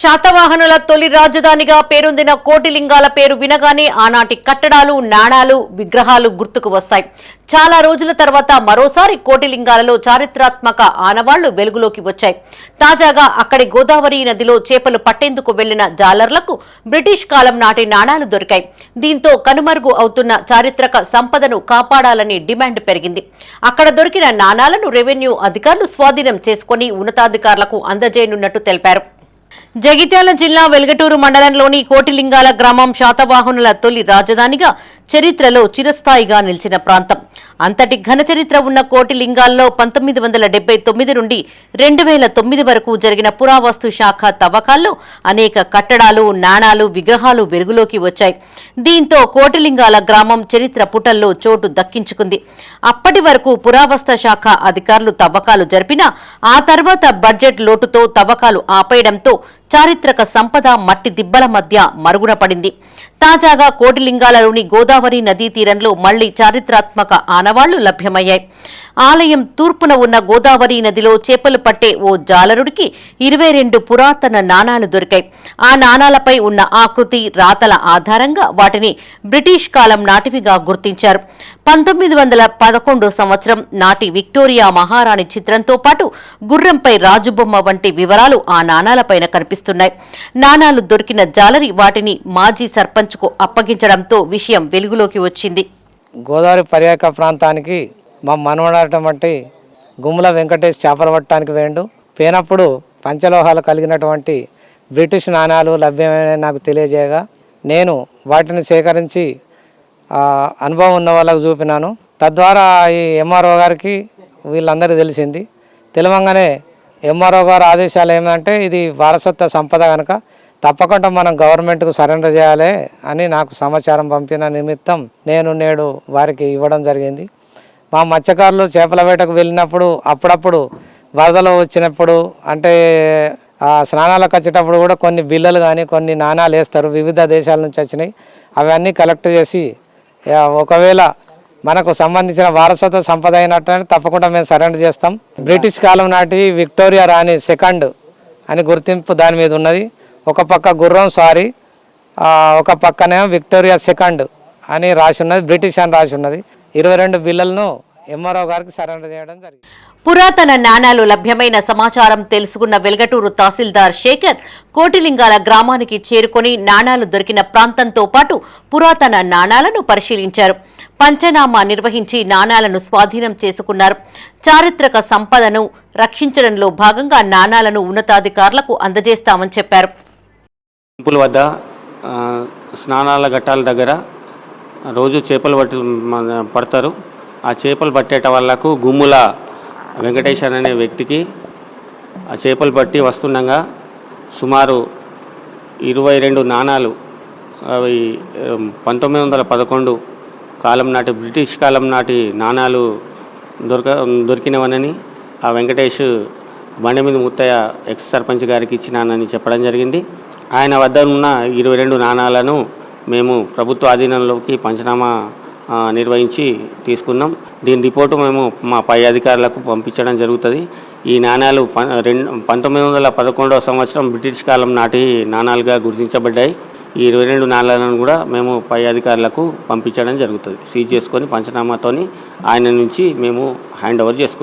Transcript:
శాతవాహనుల తొలి రాజధానిగా పేరొందిన కోటిలింగాల పేరు వినగానే ఆనాటి కట్టడాలు నాణాలు విగ్రహాలు గుర్తుకు వస్తాయి. చాలా రోజుల తర్వాత మరోసారి కోటిలింగాలలో చారిత్రాత్మక ఆనవాళ్ళు వెలుగులోకి వచ్చాయి. తాజాగా అక్కడి గోదావరి నదిలో చేపలు పట్టేందుకు వెళ్ళిన జాలర్లకు బ్రిటిష్ కాలం నాటి నాణాలు దొరికాయి. దీంతో కనుమరుగు అవుతున్న చారిత్రక సంపదను కాపాడాలని డిమాండ్ పెరిగింది. అక్కడ దొరికిన నాణాలను రెవెన్యూ అధికారులు స్వాధీనం చేసుకుని ఉన్నతాధికారులకు అందజేయనున్నట్టు తెలిపారు. జగిత్యాల జిల్లా వెలగటూరు మండలంలోని కోటిలింగాల గ్రామం శాతవాహనుల తొలి రాజధానిగా చరిత్రలో చిరస్థాయిగా నిలిచిన ప్రాంతం. అంతటి ఘన చరిత్ర ఉన్న కోటిలింగాల్లో పంతొమ్మిది వందల డెబ్బై తొమ్మిది నుండి రెండు వేల తొమ్మిది వరకు జరిగిన పురావస్తు శాఖ తవ్వకాల్లో అనేక కట్టడాలు నాణాలు విగ్రహాలు వెలుగులోకి వచ్చాయి. దీంతో కోటిలింగాల గ్రామం చరిత్ర పుటల్లో చోటు దక్కించుకుంది. అప్పటి వరకు పురావస్తు శాఖ అధికారులు తవ్వకాలు జరిపినా ఆ తర్వాత బడ్జెట్ లోటుతో తవ్వకాలు ఆపేయడంతో చారిత్రక సంపద మట్టి దిబ్బల మధ్య మరుగున పడింది. తాజాగా కోటిలింగాలలోని గోదావరి నదీ తీరంలో మళ్ళీ చారిత్రాత్మక ఆనవాళ్ళు లభ్యమయ్యాయి. ఆలయం తూర్పున ఉన్న గోదావరి నదిలో చేపలు పట్టే ఓ జాలరుడికి ఇరవై రెండు పురాతన నాణాలు దొరికాయి. ఆ నాణాలపై ఉన్న ఆకృతి రాతల ఆధారంగా వాటిని బ్రిటిష్ కాలం నాటివిగా గుర్తించారు. పంతొమ్మిది వందల పదకొండు సంవత్సరం నాటి విక్టోరియా మహారాణి చిత్రంతో పాటు గుర్రంపై రాజుబొమ్మ వంటి వివరాలు ఆ నాణాలపైన కనిపిస్తున్నాయి. నాణాలు దొరికిన జాలరి వాటిని మాజీ సర్పంచ్కు అప్పగించడంతో విషయం వెలుగులోకి వచ్చింది. గోదావరి పర్యాటక ప్రాంతానికి మా మనవడటువంటి గుమ్మల వెంకటేష్ చేపలు పట్టడానికి వేండు. పోయినప్పుడు పంచలోహాలు కలిగినటువంటి బ్రిటిష్ నాణాలు లభ్యమైన నాకు తెలియజేయగా నేను వాటిని సేకరించి అనుభవం ఉన్న వాళ్ళకు చూపినాను. తద్వారా ఈ ఎంఆర్ఓ గారికి వీళ్ళందరికీ తెలిసింది. తెలియంగానే ఎంఆర్ఓ గారు ఆదేశాలు ఏమంటే ఇది వారసత్వ సంపద కనుక తప్పకుండా మనం గవర్నమెంట్కు సరెండర్ చేయాలి అని నాకు సమాచారం పంపిన నిమిత్తం నేను నేడు వారికి ఇవ్వడం జరిగింది. మా మత్స్యకారులు చేపల వేటకు వెళ్ళినప్పుడు అప్పుడప్పుడు వరదలు వచ్చినప్పుడు అంటే స్నానాలకు వచ్చేటప్పుడు కూడా కొన్ని బిల్లలు కానీ కొన్ని నాణాలు వేస్తారు. వివిధ దేశాల నుంచి వచ్చినాయి. అవన్నీ కలెక్ట్ చేసి ఒకవేళ మనకు సంబంధించిన వారసత్వ సంపద అయినట్టు తప్పకుండా మేము సరెండర్ చేస్తాం. బ్రిటిష్ కాలం నాటి విక్టోరియా రాణి సెకండ్ అని గుర్తింపు దాని మీద ఉన్నది. ఒక పక్క గుర్రం సారీ ఒక పక్కనేమో విక్టోరియా సెకండ్ అని రాసి ఉన్నది. బ్రిటిష్ అని రాసి ఉన్నది. ఇరవై రెండు బిల్లలను ఎంఆర్ఓ గారికి సరెండర్ చేయడం జరిగింది. పురాతన నాణాలు లభ్యమైన సమాచారం తెలుసుకున్న వెల్గటూరు తహసీల్దార్ శేఖర్ కోటిలింగాల గ్రామానికి చేరుకొని నాణాలు దొరికిన ప్రాంతంతో పాటు పురాతన నాణాలను పరిశీలించారు. పంచనామా నిర్వహించి నాణాలను స్వాధీనం చేసుకున్నారు. చారిత్రక సంపదను రక్షించడంలో భాగంగా నాణాలను ఉన్నతాధికారులకు అందజేస్తామని చెప్పారు. వద్ద స్నానాల ఘట్టాల దగ్గర రోజు చేపలు పట్టి పడతారు. ఆ చేపలు పట్టేట వాళ్ళకు గుమ్ముల వెంకటేశ్వర అనే వ్యక్తికి ఆ చేపలు పట్టి వస్తుండగా సుమారు ఇరవై రెండు నాణాలు అవి పంతొమ్మిది వందల పదకొండు కాలం నాటి బ్రిటిష్ కాలం నాటి నాణాలు దొరక దొరికినవనని ఆ వెంకటేష్ బండి మీద ముత్తయ్య ఎక్స్ సర్పంచ్ గారికి ఇచ్చినానని చెప్పడం జరిగింది. ఆయన వద్ద ఉన్న ఇరవై రెండు నాణాలను మేము ప్రభుత్వ ఆధీనంలోకి పంచనామా నిర్వహించి తీసుకున్నాం. దీని రిపోర్టు మేము మా పై అధికారులకు పంపించడం జరుగుతుంది. ఈ నాణాలు ప రెండు పంతొమ్మిది వందల పదకొండవ సంవత్సరం బ్రిటిష్ కాలం నాటి నాణాలుగా గుర్తించబడ్డాయి. ఈ ఇరవై రెండు నాణాలను కూడా మేము పై అధికారులకు పంపించడం జరుగుతుంది. సీజ్ చేసుకొని పంచనామాతోని ఆయన నుంచి మేము హ్యాండ్ ఓవర్ చేసుకుంటాం